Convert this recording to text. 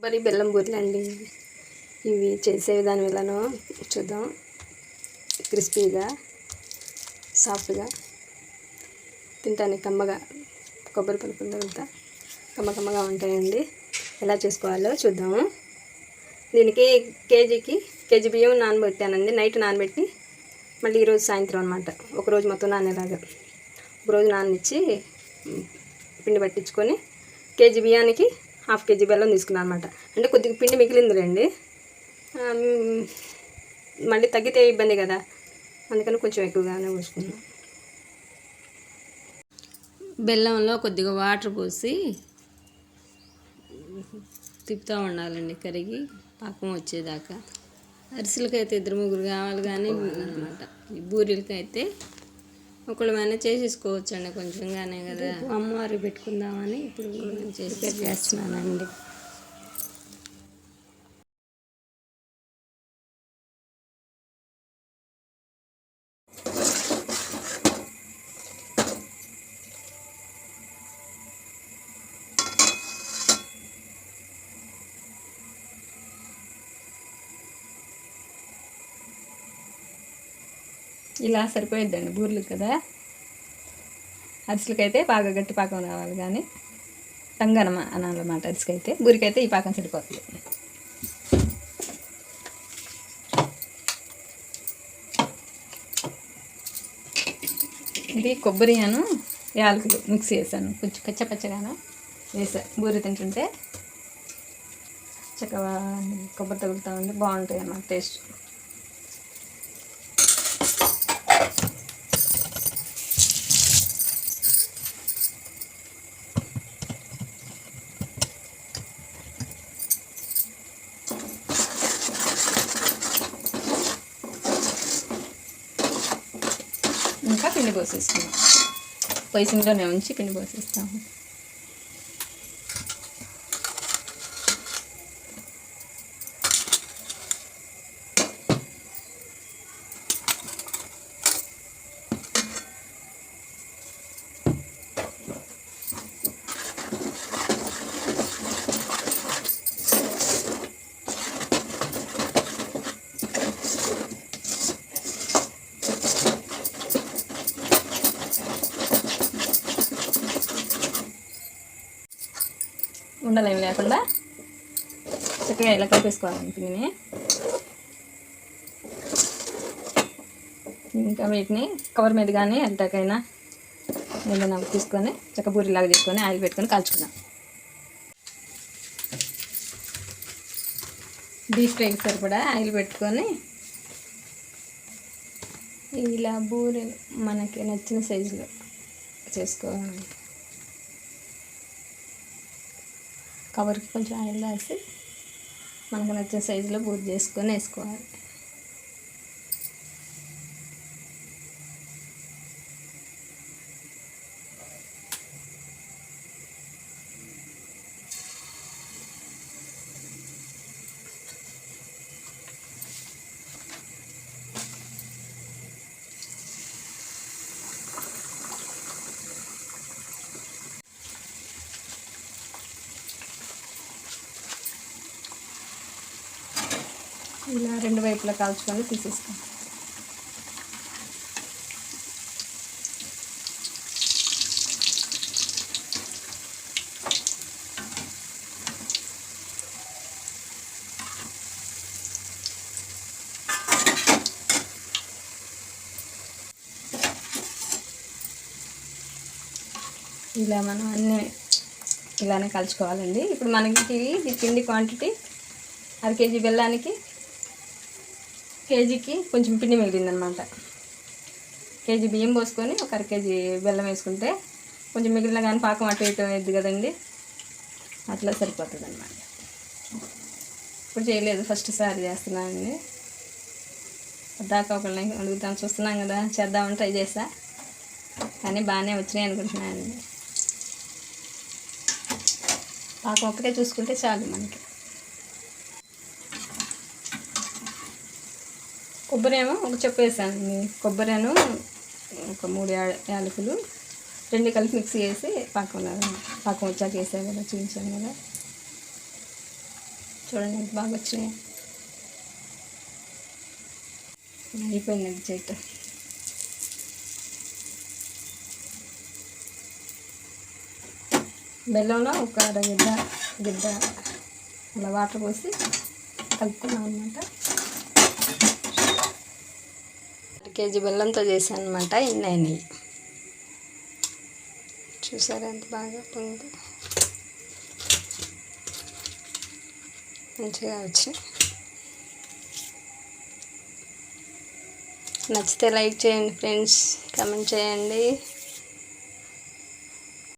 కొబ్బరి బెల్లం బూరెలు అండి ఇవి చేసే విధానం ఎలానో చూద్దాం. క్రిస్పీగా సాఫ్ట్గా తింటానికి కమ్మగా కొబ్బరి పలుకుల తర్వాత కమ్మ కమ్మగా ఉంటాయండి. ఎలా చేసుకోవాలో చూద్దాము. దీనికి కేజీకి కేజీ బియ్యం నానబెట్టానండి. నైట్ నానబెట్టి మళ్ళీ ఈరోజు సాయంత్రం అనమాట ఒకరోజు మొత్తం నానేలాగా. ఒకరోజు నాననిచ్చి పిండి పట్టించుకొని కేజీ బియ్యానికి హాఫ్ కేజీ బెల్లం తీసుకున్నాను అనమాట అంటే కొద్దిగా పిండి మిగిలిందిలేండి మళ్ళీ తగ్గితే ఇబ్బంది కదా. అందుకని కొంచెం ఎక్కువగానే పోసుకున్నాను బెల్లంలో కొద్దిగా వాటర్ పోసి తిప్పుతూ ఉండాలండి కరిగి పాకం వచ్చేదాకా. అరిసెలకైతే ఇద్దరు ముగ్గురు కావాలి కానీ అనమాట ఈ బూరెలకైతే ఒకళ్ళమైనా చేసేసుకోవచ్చు అండి కొంచెంగానే కదా. అమ్మవారు పెట్టుకుందామని ఇప్పుడు నేను చేసి చేస్తున్నానండి. ఇలా సరిపోయిద్దండి బూరెలు కదా. అరిసెలకైతే బాగా గట్టి పాకం రావాలి కానీ తంగనమ అనాలన్నమాట అరిసెకైతే బూరికైతే ఈ పాకం సరిపోతుంది. ఇది కొబ్బరి అను యాలకులు మిక్స్ చేశాను. కొంచెం కచ్చపచ్చగాను వేసాను బూరి తింటుంటే చక్కగా కొబ్బరి తగులుతూ ఉండి బాగుంటాయి అన్నమాట టేస్ట్ ఇంకా పిండి పోసేసుకున్నాం పొయ్యి సిమ్లోనే ఉంచి పిండి పోసేస్తాము. ఉండలేమి లేకుండా చక్కగా ఇలా కలిపేసుకోవాలి పిండిని. ఇంకా వీటిని కవర్ మీద కానీ ఎంతకైనా ఏదైనా తీసుకొని చక్క బూరిలాగా తీసుకొని ఆయిల్ పెట్టుకొని కాల్చుకున్నాం డీప్ ఫ్రైకి సరిపడా ఆయిల్ పెట్టుకొని ఇలా బూరి మనకి నచ్చిన సైజులో చేసుకోవాలి. కవర్కి కొంచెం ఆయిల్ రాసి మనకు నచ్చిన సైజులో పూర్తి చేసుకొని వేసుకోవాలి. ఇలా రెండు వైపులా కాల్చుకొని తీసేసుకో. ఇలా మనం అన్నీ ఇలానే కలుచుకోవాలండి. ఇప్పుడు మనకి ఇది పిండి క్వాంటిటీ అర కేజీ బెల్లానికి కేజీకి కొంచెం పిండి మిగిలిందనమాట. కేజీ బియ్యం పోసుకొని ఒక అర కేజీ బెల్లం వేసుకుంటే కొంచెం మిగిలిన కానీ పాకం అటు ఇటు అయింది కదండి. అట్లా సరిపోతుంది అనమాట ఇప్పుడు చేయలేదు ఫస్ట్ సారి చేస్తున్నానండి దాకా ఒకళ్ళని అడుగుతాం చూస్తున్నాం కదా చేద్దామని ట్రై చేసా. కానీ బాగానే వచ్చినాయి అనుకుంటున్నానండి పాకం ఒక్కటే చూసుకుంటే చాలు మనకి. కొబ్బరి ఏమో ఒక చెప్పు వేసాను. కొబ్బరిను ఒక మూడు యా- యాలకులు రెండు కలిపి మిక్సీ చేసి పాకం పాకం వచ్చాక వేసాను కదా చూపించాను కదా. చూడండి ఎంత బాగా వచ్చినాయి. అయిపోయింది చెట్టు బెల్లంలో ఒక అరగిద్ద గిద్ద అలా వాటర్ పోసి కలుపుకున్నాం అనమాట కేజీ బెల్లంతో చేశాను అనమాట ఇన్ని అయినాయి చూసారా ఎంత బాగా పొంది మంచిగా వచ్చి. నచ్చితే లైక్ చేయండి ఫ్రెండ్స్ కమెంట్ చేయండి.